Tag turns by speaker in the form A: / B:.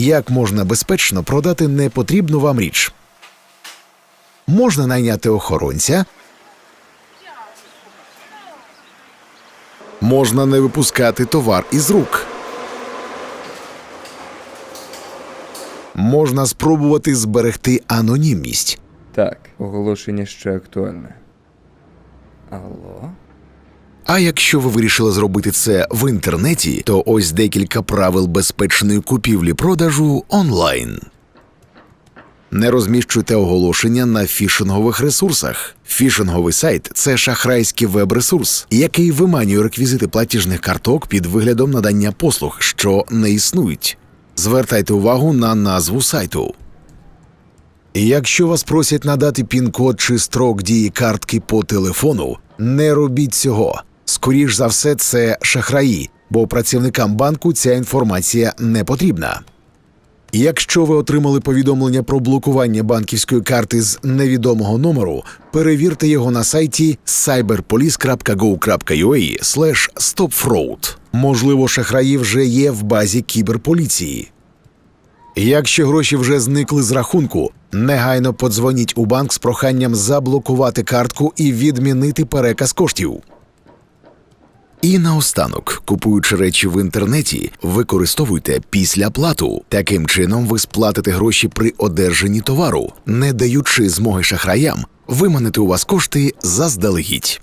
A: Як можна безпечно продати непотрібну вам річ? Можна найняти охоронця. Можна не випускати товар із рук. Можна спробувати зберегти анонімність.
B: Так, оголошення ще актуальне. Алло?
A: А якщо ви вирішили зробити це в інтернеті, то ось декілька правил безпечної купівлі-продажу онлайн. Не розміщуйте оголошення на фішингових ресурсах. Фішинговий сайт це шахрайський веб-ресурс, який виманює реквізити платіжних карток під виглядом надання послуг, що не існують. Звертайте увагу на назву сайту. Якщо вас просять надати пін-код чи строк дії картки по телефону, не робіть цього. Скоріш за все, це шахраї, бо працівникам банку ця інформація не потрібна. Якщо ви отримали повідомлення про блокування банківської карти з невідомого номеру, перевірте його на сайті cyberpolice.go.ua stopfraud. Можливо, шахраї вже є в базі кіберполіції. Якщо гроші вже зникли з рахунку, негайно подзвоніть у банк з проханням заблокувати картку і відмінити переказ коштів. І наостанок, купуючи речі в інтернеті, використовуйте після плату. Таким чином ви сплатите гроші при одержанні товару, не даючи змоги шахраям виманити у вас кошти заздалегідь.